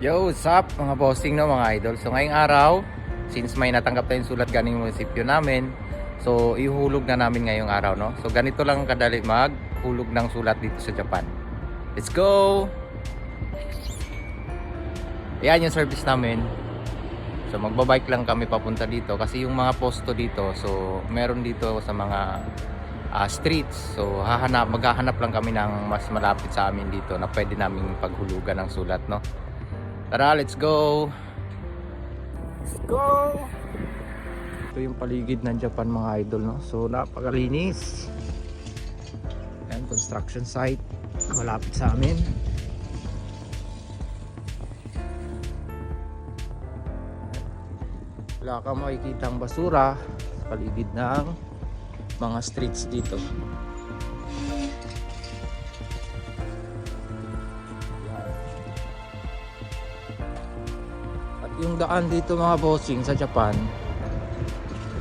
Yo, what's up mga bossing no mga idol. So ngayong araw, since may natanggap tayong sulat ganing munisipyo namin, so ihulog na namin ngayong araw no. So ganito lang kadali maghulog ng sulat dito sa Japan. Let's go! Yan yung service namin. So magbabike lang kami papunta dito kasi yung mga posto dito, so meron dito sa mga ah, streets. So hahanap, maghahanap lang kami ng mas malapit sa amin dito na pwede naming paghulugan ng sulat no. Tara, let's go! Let's go! Ito yung paligid ng Japan mga idol, no? So, napakalinis. Yan, construction site. Malapit sa amin. Wala kang makikita ang basura sa paligid ng mga streets dito. Yung daan dito mga bossing sa Japan,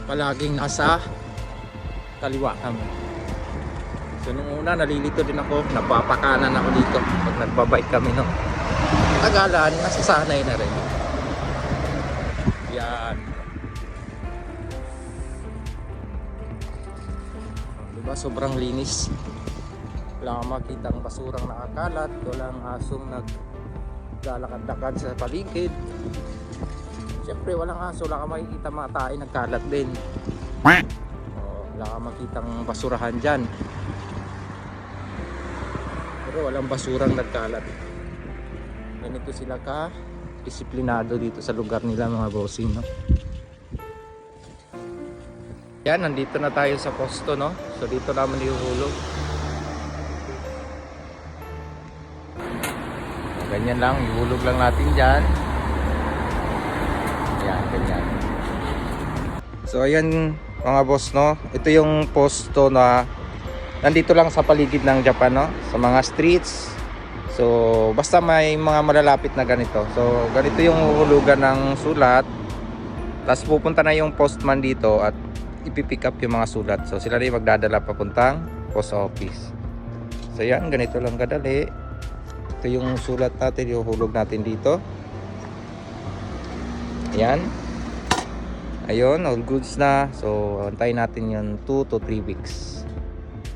palaging nasa kaliwa kami. So nung una nalilito din ako, napapakanan ako dito pag nagbabike kami no. Tagalan, nasasanay na rin. Yan. Diba sobrang linis. Wala kang makita ang basurang nakakalat, walang asong nag lalakad-lakad sa paligid. Siyempre, walang aso, wala kang makikita mga tae nagkalat din. Oh, wala kang makitang basurahan dyan. Pero walang basurang nagkalat. Ganito sila ka disiplinado dito sa lugar nila mga bossing, no? Yan, nandito na tayo sa posto, no? So dito naman ihuhulog. Ganyan lang, ihulog lang natin dyan. Yan, ganyan. So ayan mga boss no, ito yung posto na nandito lang sa paligid ng Japan no, sa mga streets. So basta may mga malalapit na ganito. So ganito yung hulugan ng sulat. Tapos pupunta na yung postman dito at ipipick up yung mga sulat. So sila yung magdadala papuntang post office. So yan, ganito lang kadali. Ito yung sulat natin, yung hulog natin dito. Ayan. Ayun, all goods na. So, antayin natin yun 2 to 3 weeks.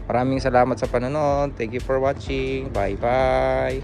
Maraming salamat sa panonood. Thank you for watching. Bye-bye.